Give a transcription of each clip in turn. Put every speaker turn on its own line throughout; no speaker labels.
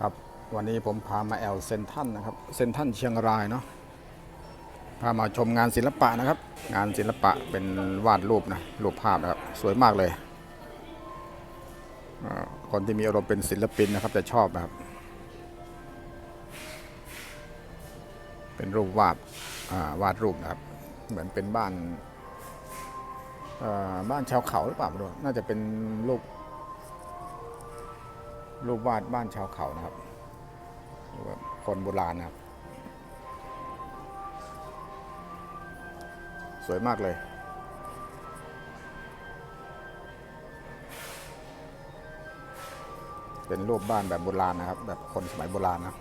ครับวันนี้ผมพามาแอลเซนทันนะครับเซนทันเชียงรายเนาะพามาชมงานศิลปะนะครับ งานศิลปะเป็นวาดรูปนะรูปภาพนะครับสวยมากเลย คนที่มีอารมณ์เป็นศิลปินนะครับจะชอบนะครับ เป็นรูปวาดวาดรูปนะครับ เหมือนเป็นบ้านบ้านชาวเขาหรือเปล่าไม่รู้น่าจะเป็นรูป รูปวาดบ้านชาวเขานะครับหรือว่าคนโบราณนะครับ สวยมากเลย เป็นรูปบ้านแบบโบราณนะครับ แบบคนสมัยโบราณนะ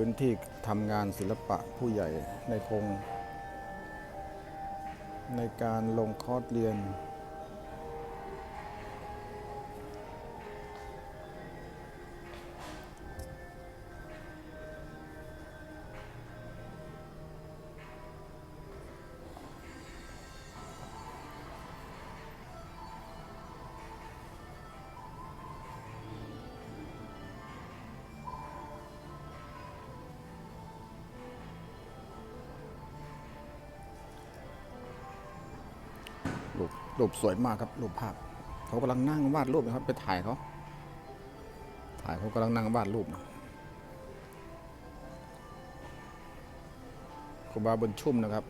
พื้นที่ทำงานศิลปะผู้ใหญ่ในคง ในการลงคอร์สเรียน รูปสวยมากครับรูปภาพ เขากำลังนั่งวาดรูปนะครับ ไปถ่ายเขาถ่ายเขากำลังนั่งวาดรูปนะครูบาบุญชุ่มนะครับ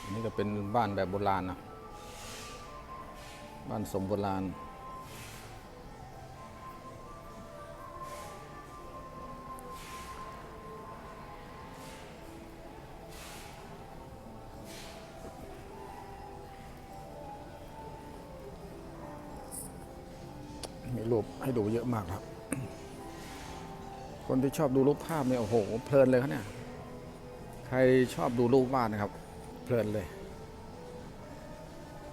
อันนี้ก็เป็นบ้านแบบโบราณนะบ้านสมโบราณ มีรูปให้ดูเยอะมากครับ คนที่ชอบดูรูปภาพเนี่ยโอ้โหเพลินเลยครับเนี่ย ใครชอบดูรูปวาดนะครับ เพลินเลย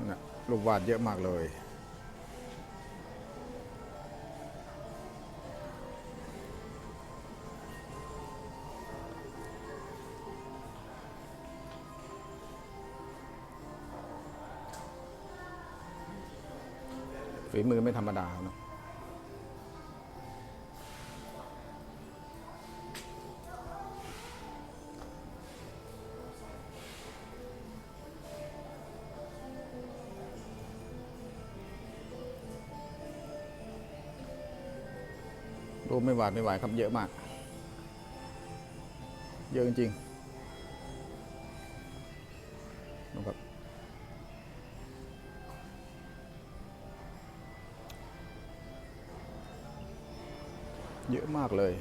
นะรูปวาดเยอะมากเลยฝีมือไม่ธรรมดาเนาะ รูปไม่หวาดไม่ไหวครับเยอะมาก เยอะจริงๆนะครับเยอะมากเลย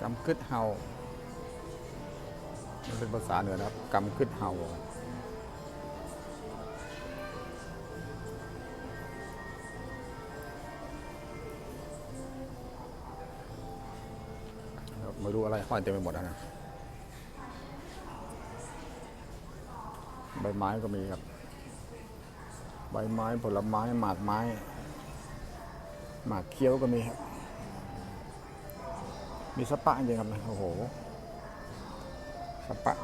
กำกึดเฮามันเป็นภาษาเหนือนะครับกำกึดเฮาไม่รู้อะไรห้อยเต็มไปหมดนะใบไม้ก็มีครับ ใบไม้ผลไม้หมากไม้ หมากเคี้ยวก็มีครับ มีสปะจริงครับนะโอ้โหสปะ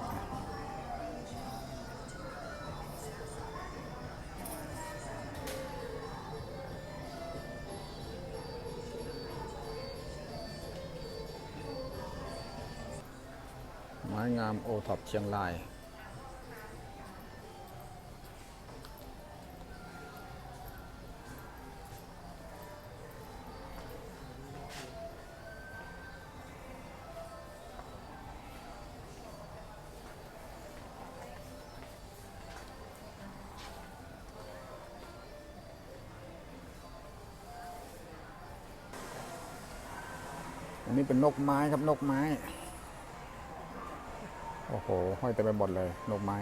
ไม้งามโอท็อปเชียงราย นนี้เป็นนกไม้ครับนกไม้ โอ้โหห้อยเต็มไปหมดเลย นกไม้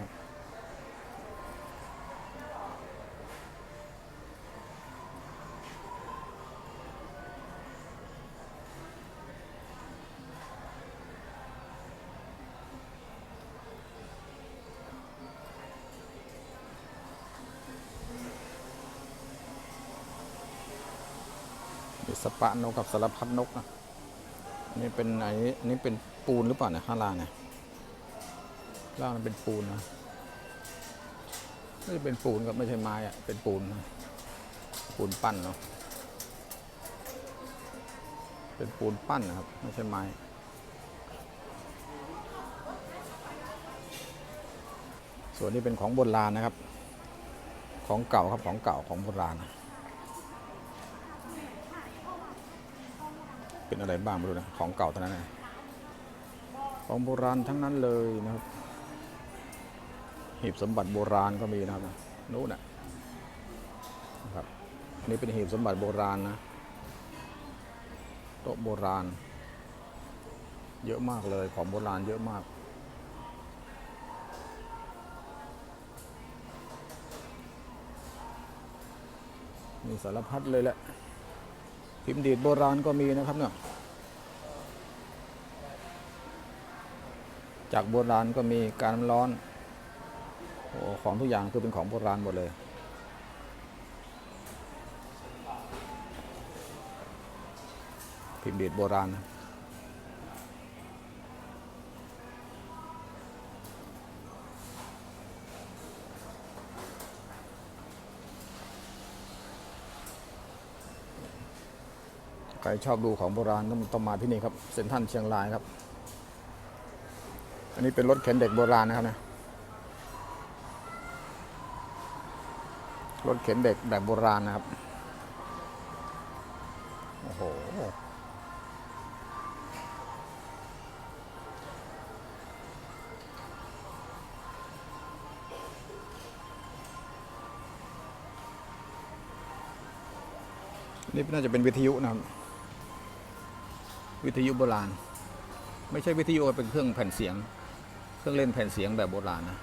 มีสปะนกกับสารพัดนกนะ นนี้เป็นไหนนนี้เป็นปูนหรือเปล่าเนี่ยข้างล่างเนี่ยล่างมันเป็นปูนนะไม่ใช่เป็นปูนครับไม่ใช่ไม้อะเป็นปูนนะปูนปั้นเนาะเป็นปูนปั้นนะครับ ไม่ใช่ไม้ส่วนนี้เป็นของโบราณนะครับ ของเก่าครับของเก่าของโบราณนะ เป็นอะไรบ้างไม่รู้นะ ของเก่าทั้งนั้นนะของโบราณทั้งนั้นเลยนะครับหีบสมบัติโบราณก็มีนะครับนู้นนะนะครับอันนี้เป็นหีบสมบัติโบราณนะโต๊ะโบราณ เยอะมากเลยของโบราณเยอะมาก มีสารพัดเลยแหละ พิมพ์ดีดโบราณก็มีนะครับเนาะจากโบราณก็มีการร้อนโอ้ของทุกอย่างคือเป็นของโบราณหมดเลย พิมพ์ดีดโบราณนะ ใครชอบดูของโบราณต้องต้องมาที่นี่ครับเซ็นทรัลเชียงรายครับ อันนี้เป็นรถเข็นเด็กโบราณนะครับนะรถเข็นเด็กแบบโบราณนะครับโอ้โหนี่น่าจะเป็นวิทยุนะครับ วิทยุโบราณ ไม่ใช่วิทยุเป็นเครื่องแผ่นเสียง เครื่องเล่นแผ่นเสียงแบบโบราณนะ